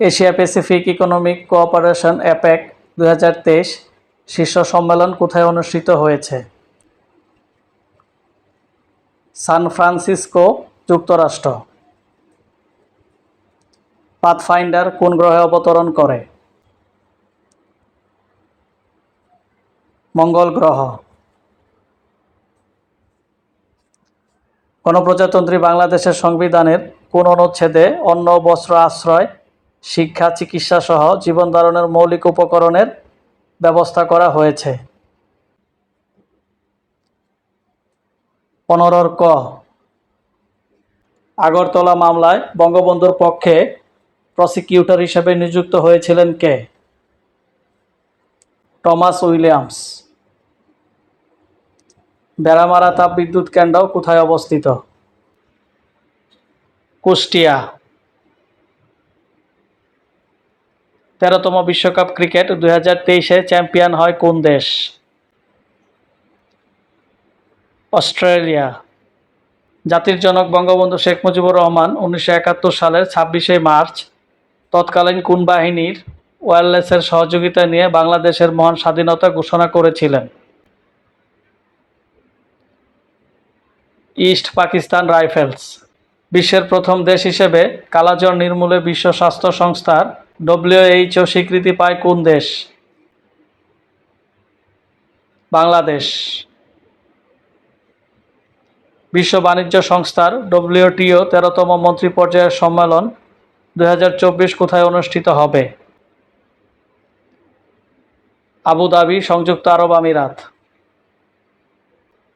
Asia Pacific economic cooperation APEC দু হাজার তেইশ শীর্ষ সম্মেলন কোথায় অনুষ্ঠিত হয়েছে? সান ফ্রান্সিসকো, যুক্তরাষ্ট্র। পাথফাইন্ডার কোন গ্রহে অবতরণ করে? মঙ্গল গ্রহ। গণপ্রজাতন্ত্রী বাংলাদেশের সংবিধানের কোন অনুচ্ছেদে অন্ন, বস্ত্র, আশ্রয় শিক্ষা চিকিৎসা সহ জীবন ধারণের মৌলিক উপকরণের ব্যবস্থা করা হয়েছে। পনেরোর ক। আগরতলা মামলায় বঙ্গবন্ধুর পক্ষে প্রসিকিউটর হিসেবে নিযুক্ত হয়েছিলেন কে? Thomas Williams. বেড়ামারা তাপবিদ্যুৎ কেন্দ্র কোথায় অবস্থিত? কুষ্টিয়া। তেরোতম বিশ্বকাপ ক্রিকেট দুই হাজার তেইশে চ্যাম্পিয়ন হয় কোন দেশ? অস্ট্রেলিয়া। জাতির জনক বঙ্গবন্ধু শেখ মুজিবুর রহমান উনিশশো একাত্তর সালের ছাব্বিশে মার্চ তৎকালীন কোন বাহিনীর ওয়্যারলেসের সহযোগিতা নিয়ে বাংলাদেশের মহান স্বাধীনতা ঘোষণা করেছিলেন? East Pakistan rifles. বিশ্বের প্রথম দেশ হিসেবে কালাজ্বর নির্মূলে বিশ্ব স্বাস্থ্য সংস্থার ডব্লিউএইচও স্বীকৃতি পায় কোন দেশ? বাংলাদেশ। বিশ্ব বাণিজ্য সংস্থার ডব্লিউটিও তেরোতম মন্ত্রী পর্যায়ের সম্মেলন দু হাজার চব্বিশ কোথায় অনুষ্ঠিত হবে? আবুধাবি সংযুক্ত আরব আমিরাত।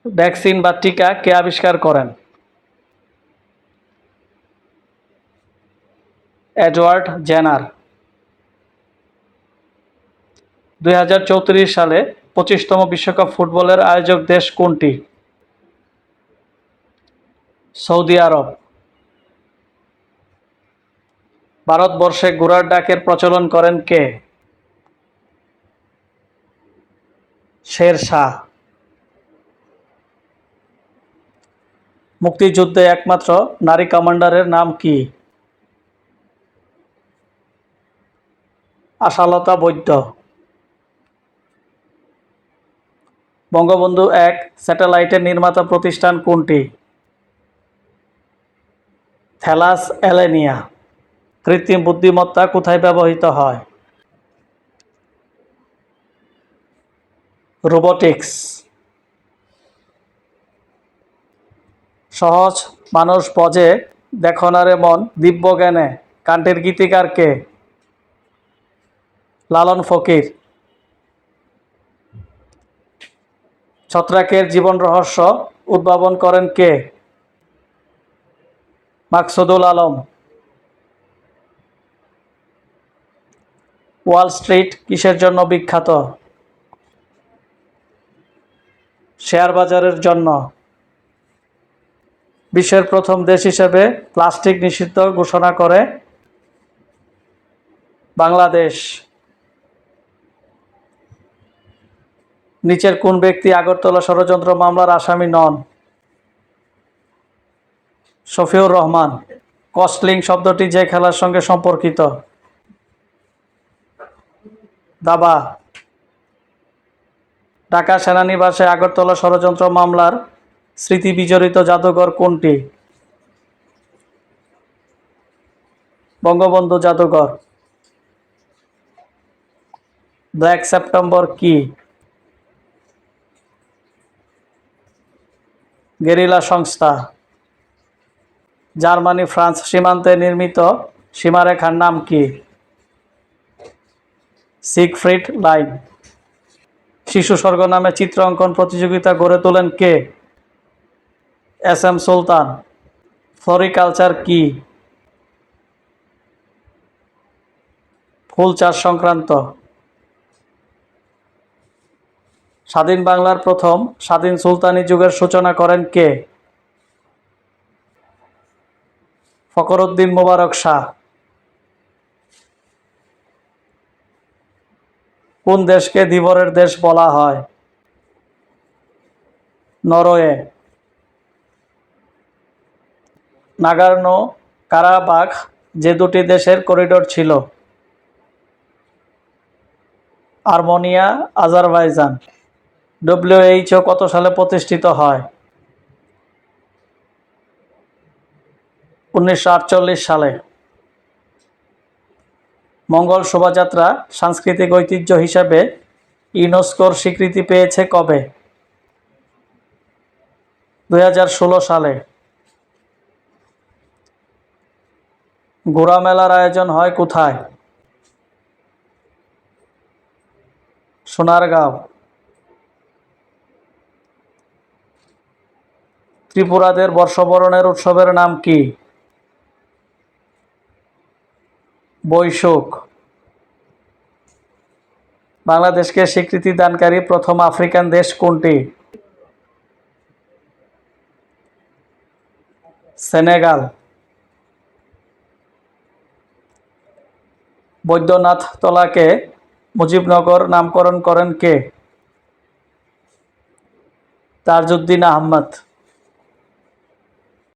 ভ্যাকসিন বা টিকা কে আবিষ্কার করেন? Edward Jenner. দু হাজার চৌত্রিশ সালে পঁচিশতম বিশ্বকাপ ফুটবলের আয়োজক দেশ কোনটি? Saudi Arab. ভারতবর্ষে ঘোড়ার ডাকের প্রচলন করেন কে? শের শাহ। মুক্তিযুদ্ধে একমাত্র নারী কমান্ডারের নাম কি? আশালতা বৈদ্য। বঙ্গবন্ধু এক স্যাটেলাইটের নির্মাতা প্রতিষ্ঠান কোনটি? থ্যালাস অ্যালেনিয়া কৃত্রিম বুদ্ধিমত্তা কোথায় ব্যবহৃত হয়? রোবোটিক্স। সহজ মানুষ পজে দেখো না মন দিব্য জ্ঞানে কান্টের গীতিকার কে? লালন ফকির। ছত্রাকের জীবন রহস্য উদ্ভাবন করেন কে? মাকসুদুল আলম। ওয়াল স্ট্রিট কিসের জন্য বিখ্যাত? শেয়ার বাজারের জন্য। বিশ্বের প্রথম দেশ হিসেবে প্লাস্টিক নিষিদ্ধ ঘোষণা করে বাংলাদেশ। নিচের কোন ব্যক্তি আগরতলা ষড়যন্ত্র মামলার আসামি নন? শফিউর রহমান, কস্টলিং শব্দটি যে খেলার সঙ্গে সম্পর্কিত। দাবা, ঢাকা সেনানিবাসে আগরতলা ষড়যন্ত্র মামলার স্মৃতি বিজড়িত জাদুঘর কোনটি? বঙ্গবন্ধু জাদুঘর। ব্ল্যাক সেপ্টেম্বর কি? গেরিলা সংস্থা। জার্মানি, ফ্রান্স সীমান্তে নির্মিত সীমারেখার নাম কি? Siegfried line. শিশু স্বর্গ নামে চিত্র অঙ্কন প্রতিযোগিতা গড়ে তোলেন কে? S M Sultan. ফ্লোরিকালচার কি? ফুল চাষ সংক্রান্ত। স্বাধীন বাংলার প্রথম স্বাধীন সুলতানি যুগের সূচনা করেন কে? ফকরুদ্দিন মোবারক শাহ। কোন দেশকে ধীবরের দেশ বলা হয়? নরওয়ে। নাগার্নো কারাবাখ যে দুটি দেশের করিডোর ছিল। Armenia, Azerbaijan. ডব্লিউএইচও কত সালে প্রতিষ্ঠিত হয়? উনিশশো আটচল্লিশ সালে। মঙ্গল শোভাযাত্রা সাংস্কৃতিক ঐতিহ্য হিসাবে ইউনেস্কোর স্বীকৃতি পেয়েছে কবে? দু হাজার ষোলো সালে। ঘোড়া মেলার আয়োজন হয় কোথায়? সোনারগাঁও। ত্রিপুরাদের বর্ষবরণের উৎসবের নাম কি? বৈশুক বাংলাদেশকে স্বীকৃতি দানকারী প্রথম আফ্রিকান দেশ কোনটি? সেনেগাল। বৈদ্যনাথ তলাকে মুজিবনগর নামকরণ করেন কে? তাজউদ্দিন আহমদ।